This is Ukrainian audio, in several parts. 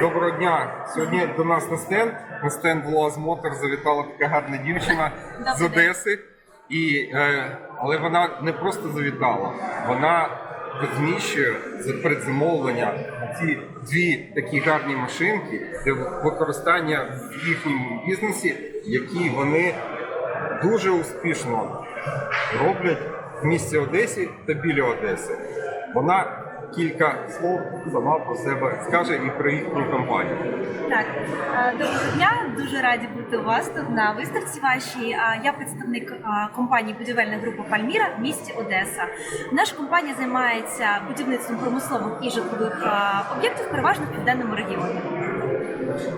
Доброго дня. Сьогодні до нас на стенд. На стенд Луаз Мотор завітала така гарна дівчина з Одеси. І, е, але вона не просто завітала, вона розміщує за предзамовлення ці дві такі гарні машинки для використання в їхньому бізнесі, які вони дуже успішно роблять в місті Одесі та біля Одеси. Вона кілька слов сама про себе скаже і про їхню компанію. Так, е, доброго дня. Дуже раді бути у вас тут на виставці вашій. Я представник е, компанії будівельна група Пальміра в місті Одеса. Наша компанія займається будівництвом промислових і житлових е, об'єктів, переважно в південному регіоні.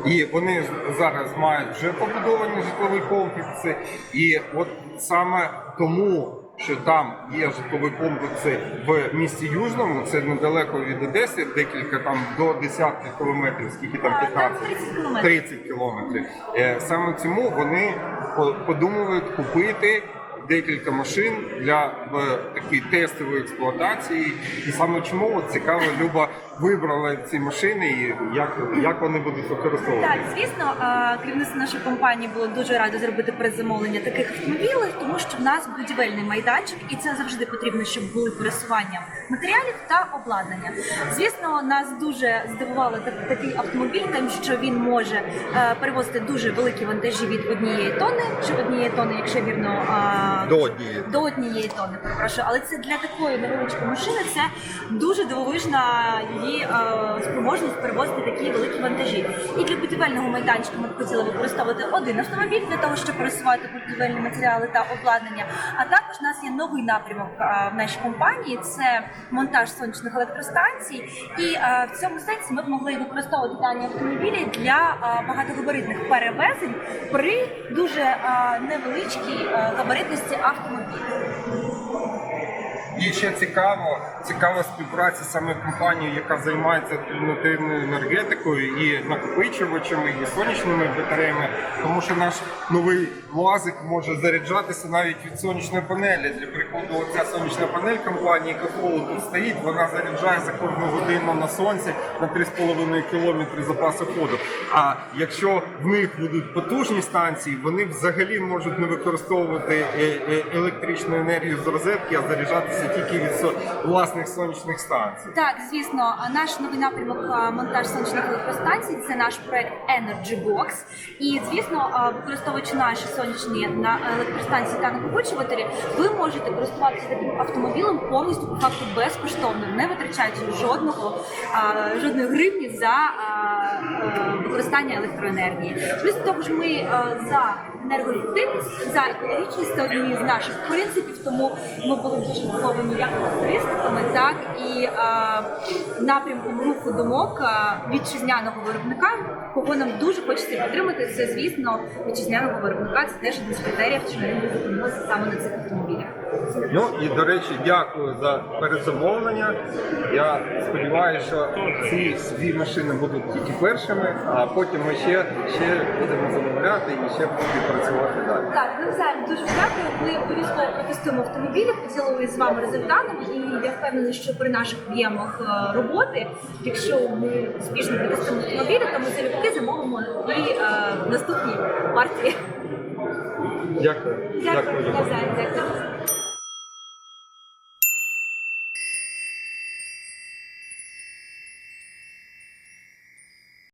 І вони зараз мають вже побудовані житлові комплекси. І от саме тому, що там є житлові комплекси в місті Южному, це недалеко від Одеси, декілька там до десятки кілометрів, скільки там 15? 30 кілометрів. 30 кілометрів. Е, Саме цьому вони подумують купити. Декілька машин для е, такої тестової експлуатації, і саме чому цікаво, Люба вибрала ці машини і як, як вони будуть використовувати. Так, звісно, е, керівництво нашої компанії було дуже радо зробити предзамовлення таких автомобілів, тому що в нас будівельний майданчик, і це завжди потрібно, щоб були пересування матеріалів та обладнання. Звісно, нас дуже здивувало такий автомобіль, тим, що він може е, перевозити дуже великі вантажі від однієї тонни, чи однієї тонни, якщо вірно До однієї. до однієї тонни, перепрошую. Але це для такої невеличкої машини це дуже дивовижна її е, спроможність перевозити такі великі вантажі. І для будівельного майданчика ми б хотіли використовувати один автомобіль для того, щоб пересувати будівельні матеріали та обладнання. А також у нас є новий напрямок е, в нашій компанії це монтаж сонячних електростанцій. І е, в цьому сенсі ми б могли використовувати дані автомобілі для е, багатогабаритних перевезень при дуже е, невеличкій е, габаритності автомобіля. І ще цікаво, цікава співпраця саме компанії, яка займається альтернативною енергетикою і накопичувачами, і сонячними батареями, тому що наш новий лазик може заряджатися навіть від сонячної панелі. Для прикладу, оця сонячна панель компанії Кафолу тут стоїть, вона заряджає за кожну годину на сонці на 3,5 кілометри запасу ходу. А якщо в них будуть потужні станції, вони взагалі можуть не використовувати е, е, електричну енергію з розетки, а заряджатися тільки від власних сонячних станцій. Так, звісно, наш новий напрямок монтаж сонячних електростанцій це наш проект Energy Box. І звісно, використовуючи наші сонячні на електростанції та накопичувателі, ви можете користуватися таким автомобілем повністю по факту безкоштовно, не витрачаючи жодного жодної гривні за е, використання електроенергії. Плюс ж, ми за енергоефективність, за екологічність це одні з наших принципів, тому ми були дуже здивовані як туристиками, так і а, напрямком руху думок вітчизняного виробника, кого нам дуже хочеться підтримати. Це, звісно, вітчизняного виробника. Це теж один з критеріїв, чому ми будемо саме на цих автомобілях. Ну і до речі, дякую за передзамовлення. Я сподіваюся, що ці дві машини будуть тільки першими, а потім ми ще, ще будемо замовляти і ще будемо працювати далі. Так, навзаєм дуже дякую. Ми обов'язково протестуємо автомобілі, поділилися з вами результатами, і я впевнена, що при наших об'ємах е, роботи, якщо ми успішно протестуємо автомобілі, то ми залюбки замовимо і е, наступні партії. Дякую. Дякую, дякую.